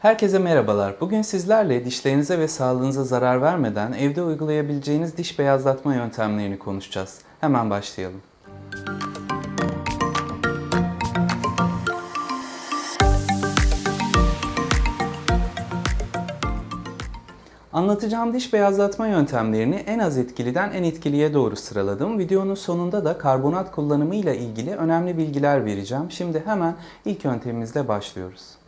Herkese merhabalar. Bugün sizlerle dişlerinize ve sağlığınıza zarar vermeden evde uygulayabileceğiniz diş beyazlatma yöntemlerini konuşacağız. Hemen başlayalım. Anlatacağım diş beyazlatma yöntemlerini en az etkiliden en etkiliye doğru sıraladım. Videonun sonunda da karbonat kullanımı ile ilgili önemli bilgiler vereceğim. Şimdi hemen ilk yöntemimizle başlıyoruz.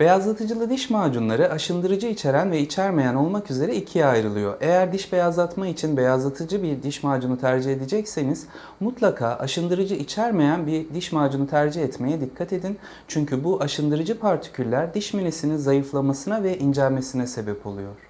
Beyazlatıcılı diş macunları aşındırıcı içeren ve içermeyen olmak üzere ikiye ayrılıyor. Eğer diş beyazlatma için beyazlatıcı bir diş macunu tercih edecekseniz mutlaka aşındırıcı içermeyen bir diş macunu tercih etmeye dikkat edin. Çünkü bu aşındırıcı partiküller diş minesinin zayıflamasına ve incelmesine sebep oluyor.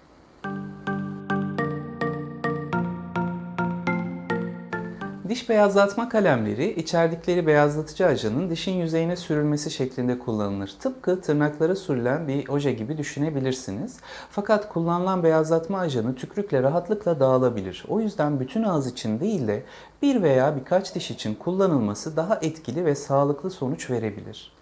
Diş beyazlatma kalemleri içerdikleri beyazlatıcı ajanın dişin yüzeyine sürülmesi şeklinde kullanılır. Tıpkı tırnaklara sürülen bir oje gibi düşünebilirsiniz. Fakat kullanılan beyazlatma ajanı tükrükle rahatlıkla dağılabilir. O yüzden bütün ağız için değil de bir veya birkaç diş için kullanılması daha etkili ve sağlıklı sonuç verebilir.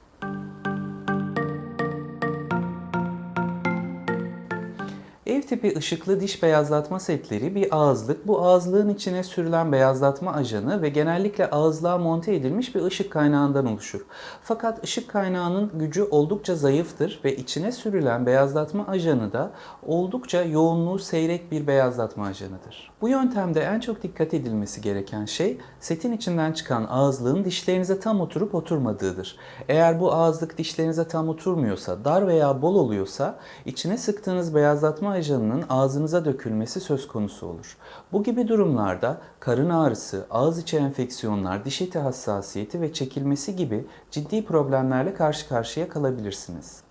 Ev tipi ışıklı diş beyazlatma setleri bir ağızlık. Bu ağızlığın içine sürülen beyazlatma ajanı ve genellikle ağızlığa monte edilmiş bir ışık kaynağından oluşur. Fakat ışık kaynağının gücü oldukça zayıftır ve içine sürülen beyazlatma ajanı da oldukça yoğunluğu seyrek bir beyazlatma ajanıdır. Bu yöntemde en çok dikkat edilmesi gereken şey setin içinden çıkan ağızlığın dişlerinize tam oturup oturmadığıdır. Eğer bu ağızlık dişlerinize tam oturmuyorsa, dar veya bol oluyorsa içine sıktığınız beyazlatma ajanının ağzınıza dökülmesi söz konusu olur. Bu gibi durumlarda karın ağrısı, ağız içi enfeksiyonlar, diş eti hassasiyeti ve çekilmesi gibi ciddi problemlerle karşı karşıya kalabilirsiniz.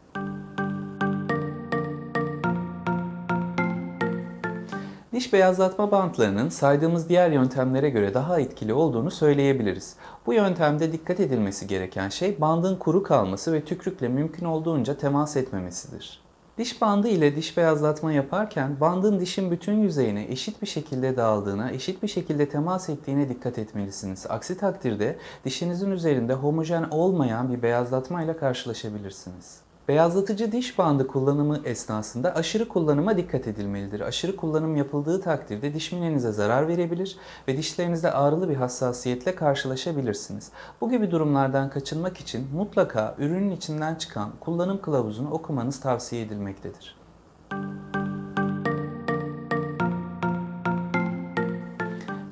Diş beyazlatma bantlarının saydığımız diğer yöntemlere göre daha etkili olduğunu söyleyebiliriz. Bu yöntemde dikkat edilmesi gereken şey bandın kuru kalması ve tükrükle mümkün olduğunca temas etmemesidir. Diş bandı ile diş beyazlatma yaparken bandın dişin bütün yüzeyine eşit bir şekilde dağıldığına, eşit bir şekilde temas ettiğine dikkat etmelisiniz. Aksi takdirde dişinizin üzerinde homojen olmayan bir beyazlatma ile karşılaşabilirsiniz. Beyazlatıcı diş bandı kullanımı esnasında aşırı kullanıma dikkat edilmelidir. Aşırı kullanım yapıldığı takdirde diş minenize zarar verebilir ve dişlerinizde ağrılı bir hassasiyetle karşılaşabilirsiniz. Bu gibi durumlardan kaçınmak için mutlaka ürünün içinden çıkan kullanım kılavuzunu okumanız tavsiye edilmektedir.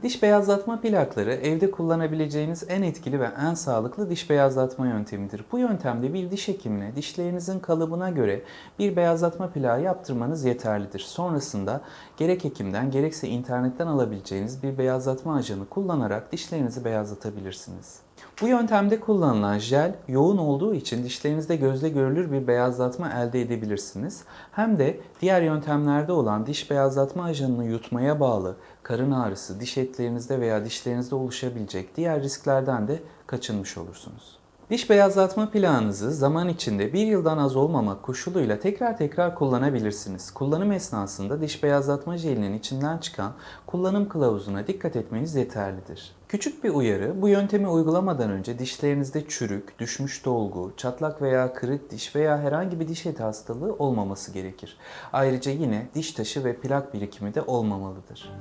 Diş beyazlatma plakları evde kullanabileceğiniz en etkili ve en sağlıklı diş beyazlatma yöntemidir. Bu yöntemde bir diş hekimine dişlerinizin kalıbına göre bir beyazlatma plağı yaptırmanız yeterlidir. Sonrasında gerek hekimden gerekse internetten alabileceğiniz bir beyazlatma ajanı kullanarak dişlerinizi beyazlatabilirsiniz. Bu yöntemde kullanılan jel yoğun olduğu için dişlerinizde gözle görülür bir beyazlatma elde edebilirsiniz. Hem de diğer yöntemlerde olan diş beyazlatma ajanını yutmaya bağlı karın ağrısı, diş etlerinizde veya dişlerinizde oluşabilecek diğer risklerden de kaçınmış olursunuz. Diş beyazlatma plağınızı zaman içinde bir yıldan az olmamak koşuluyla tekrar tekrar kullanabilirsiniz. Kullanım esnasında diş beyazlatma jelinin içinden çıkan kullanım kılavuzuna dikkat etmeniz yeterlidir. Küçük bir uyarı, bu yöntemi uygulamadan önce dişlerinizde çürük, düşmüş dolgu, çatlak veya kırık diş veya herhangi bir diş eti hastalığı olmaması gerekir. Ayrıca yine diş taşı ve plak birikimi de olmamalıdır.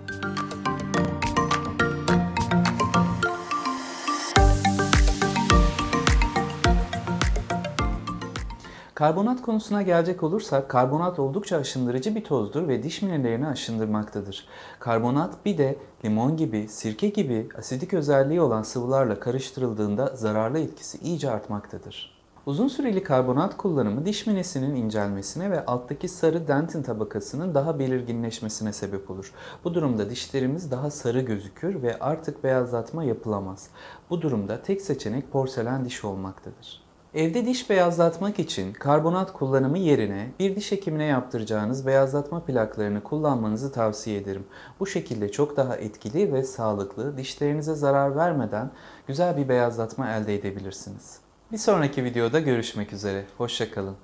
Karbonat konusuna gelecek olursak karbonat oldukça aşındırıcı bir tozdur ve diş minelerini aşındırmaktadır. Karbonat bir de limon gibi, sirke gibi asidik özelliği olan sıvılarla karıştırıldığında zararlı etkisi iyice artmaktadır. Uzun süreli karbonat kullanımı diş minesinin incelmesine ve alttaki sarı dentin tabakasının daha belirginleşmesine sebep olur. Bu durumda dişlerimiz daha sarı gözükür ve artık beyazlatma yapılamaz. Bu durumda tek seçenek porselen diş olmaktadır. Evde diş beyazlatmak için karbonat kullanımı yerine bir diş hekimine yaptıracağınız beyazlatma plaklarını kullanmanızı tavsiye ederim. Bu şekilde çok daha etkili ve sağlıklı, dişlerinize zarar vermeden güzel bir beyazlatma elde edebilirsiniz. Bir sonraki videoda görüşmek üzere. Hoşçakalın.